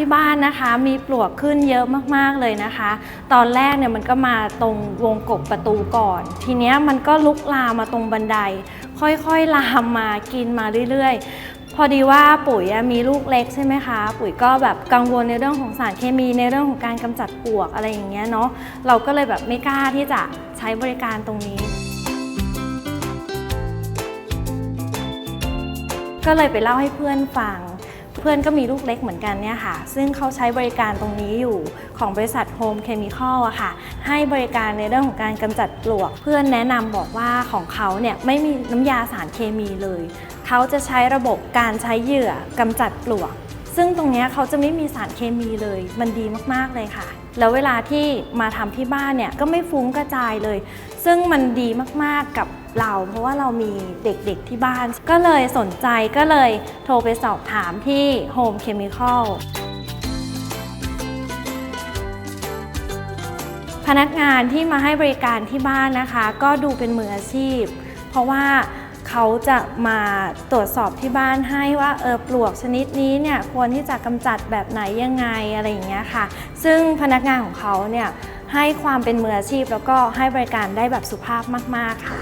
ที่บ้านนะคะมีปลวกขึ้นเยอะมากๆเลยนะคะ ตอนแรกเนี่ยมันก็มาตรงวงกบประตูก่อน ทีเนี้ยมันก็ลุกลามมาตรงบันได ค่อยๆลามมากินมาเรื่อยๆ พอดีว่าปุ๋ยมีลูกเล็กใช่ไหมคะ ปุ๋ยก็แบบกังวลในเรื่องของสารเคมีในเรื่องของการกำจัดปลวกอะไรอย่างเงี้ยเนาะเราก็เลยแบบไม่กล้าที่จะใช้บริการตรงนี้ก็เลยไปเล่าให้เพื่อนฟัง เพื่อนก็มีลูกเล็กเหมือนกันเนี่ยค่ะ ซึ่งเขาใช้บริการตรงนี้อยู่ของบริษัทโฮมเคมีคอลอะค่ะ ให้บริการในเรื่องของการกำจัดปลวก เพื่อนแนะนำบอกว่าของเขาเนี่ยไม่มีน้ำยาสารเคมีเลย เขาจะใช้ระบบการใช้เหยื่อกำจัดปลวก ซึ่งตรงนี้เขาจะไม่มีสารเคมีเลย มันดีมากๆเลยค่ะ แล้วเวลาที่มาทำที่บ้านเนี่ยก็ไม่ฟุ้งกระจายเลย ซึ่งมันดีมากๆกับ เรา เพราะว่าเรามีเด็กๆที่บ้าน ก็เลยสนใจก็เลยโทรไปสอบถามที่ Home Chemical พนักงานที่มาให้บริการที่บ้านนะคะ ก็ดูเป็นมืออาชีพ เพราะว่าเขาจะมาตรวจสอบที่บ้านให้ว่าเออปลวกชนิดนี้เนี่ยควรที่จะกำจัดแบบไหนยังไงอะไรอย่างเงี้ยค่ะ ซึ่งพนักงานของเขาเนี่ยให้ความเป็นมืออาชีพ แล้วก็ให้บริการได้แบบสุภาพมาก ๆ ค่ะ